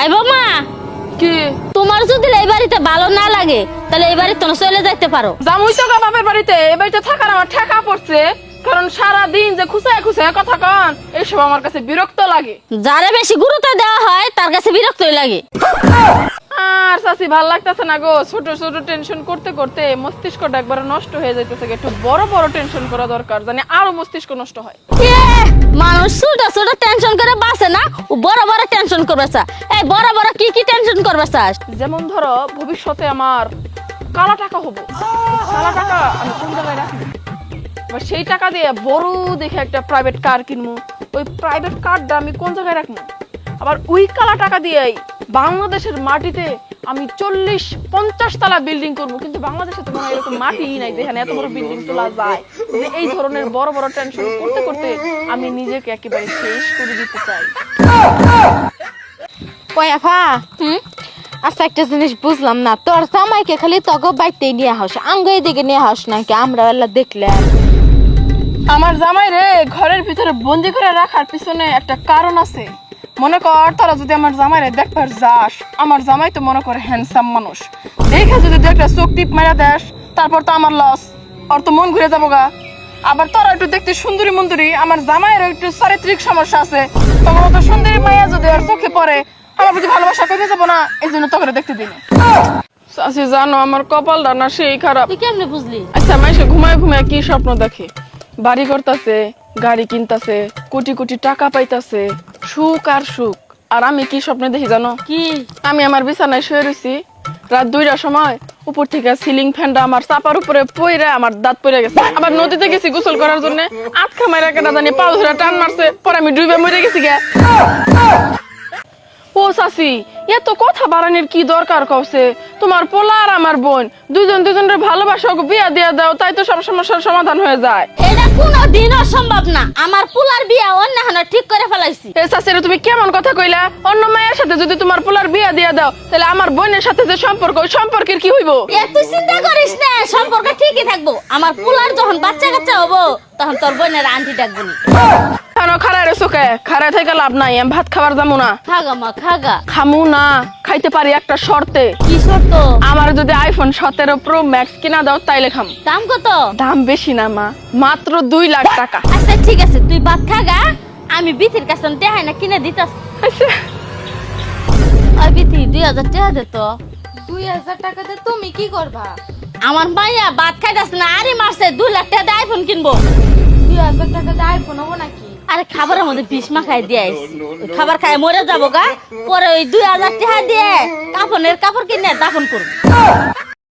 I মা কি? তোমার যদি এই বাড়িতে ভালো না লাগে তাহলে এই বাড়িতে তোমরা চলে যাইতে পারো। জামুই তো গা বাপের বাড়িতে এ বাড়িতে থাকার আমার ঠেকা পড়ছে। কারণ সারা দিন যে খুসায় খুসায় কথা কন এইসব আমার কাছে বিরক্ত লাগে। যারে বেশি গুরুত্ব দেওয়া হয় তার কাছে বিরক্তই লাগে। আর চাচি ভালো লাগতেছে না গো। ছোট ছোট টেনশন করতে করতে মস্তিষ্কটা একবার নষ্ট হয়ে যাইতেছে একটু বড় বড় টেনশন করা দরকার জানি আরও মস্তিষ্ক নষ্ট হয়। মানুষ ছোট ছোট টেনশন করে বাঁচে না ও বড় বড় টেনশন করবে বড় বড় কি কি টেনশন করবে চাস যেমন ধরো, ভবিষ্যতে আমার কালা টাকা হব। কালা টাকা আমি কোন জায়গায় রাখব সেই টাকা দিয়ে বড় দেখে একটা প্রাইভেট কার কিনবো। ওই প্রাইভেট কারটা আমি কোন জায়গায় রাখব? আবার ওই কালা টাকা দিয়েই বাংলাদেশের মাটিতে আমি চল্লিশ পঞ্চাশ তলা বিল্ডিং করব। কিন্তু বাংলাদেশে তো এরকম মাটি নাই, যেখানে এত বড় বিল্ডিং তোলা যায়। যে এই ধরনের বড় বড় টেনশন করতে করতে আমি নিজেকে একেবারে শেষ করে দিতে চাই। আচ্ছা জিনিস বুঝলাম না। তোর খালি তগ বাইতে নিয়ে হাস আঙ্গাই দিকে নিয়ে হাস নাকি? আমরা আমার জামাই রে, ঘরের ভিতরে বন্দি করে রাখার পিছনে একটা কারণ আছে। মনে কর, তোরা যদি আমার দেখবার যাস, আমার জামাই তো মনে হ্যান্ডসাম মানুষ। দেখে যদি একটা চোখ টিপ মেরা দেস, তারপর তো আমার লস ওর তো মন ঘুরে যাব গা। আবার তোরা একটু দেখতে সুন্দরী মন্দুরি আমার জামাইয়েরও একটু চারিত্রিক সমস্যা আছে। তোমার তো সুন্দরী মাইয়া যদি ওর চোখে পড়ে আমার প্রতি ভালোবাসা কমে যাব না এই জন্য তোকে দেখতে দিই চাষি জানো আমার কপালটা না সেই খারাপ। তুই কেমনে বুঝলি? আচ্ছা মাইসে ঘুমায় ঘুমায় কি স্বপ্ন দেখে? বাড়ি করতেছে গাড়ি কিনতাছে কোটি কোটি টাকা পাইতাছে সুখ আর সুখ। আর আমি কি স্বপ্ন দেখি জানো? কি? আমি আমার বিছানায় শুয়ে রয়েছি রাত দুইটার সময় উপর থেকে সিলিং ফ্যানটা আমার চাপার উপরে পইরা আমার দাঁত পড়ে গেছে। আবার নদীতে গেছি গোসল করার জন্য। আটকা মাইরা কেনা জানি পাও ধরে টান মারছে পরে আমি ডুবে মরে গেছি গে। ও চাচি এত কথা বাড়ানোর কি দরকার কওছে? তোমার পোলা আর আমার বোন দুজন দুজনের ভালোবাসা বিয়া দিয়া দাও তাই তো সব সমস্যার সমাধান হয়ে যায়। এটা কোনো দিনও সম্ভব না। আমার পুলার বিয়া অন্য হানা ঠিক করে ফেলাইছি। এ চাচিরা তুমি কেমন কথা কইলা? অন্য মায়ের সাথে যদি তোমার পোলার বিয়া দিয়া দাও তাহলে আমার বোনের সাথে যে সম্পর্ক ওই সম্পর্কের কি হইব? এ তুই চিন্তা করিস না সম্পর্ক ঠিকই থাকব। আমার পুলার যখন বাচ্চা কাচ্চা হব তখন তোর বোনের আন্টি ডাকবো নি কেন খারায় রে চোখে। খারায় থেকে লাভ নাই আমি ভাত খাবার যাব না। খাগা মা খাগা। খামু না খাইতে পারি একটা শর্তে। কি শর্ত? আমার যদি আইফোন সতেরো প্রো ম্যাক্স কিনা দাও তাইলে খাম। দাম কত? দাম বেশি না মা। মাত্র দুই লাখ টাকা। আচ্ছা ঠিক আছে তুই ভাত খাগা। আমি বিথির কাছে দেখাই না কিনে দিতাস। আচ্ছা, ওই বিথি দুই হাজার টাকা দে তো। দুই হাজার টাকাতে তুমি কি করবা? আমার মাইয়া ভাত খাইতাস না আরে মারছে দুই লাখ টাকা দিয়ে আইফোন কিনবো। দুই হাজার টাকাতে আইফোন হব নাকি? আরে খাবারের মধ্যে বিষ মাখাই দিয়ে খাবার খাই মরে যাব গা পরে ওই দুই হাজার টাকা দিয়ে কাপড়ের কাপড় কিনে দাফন করব।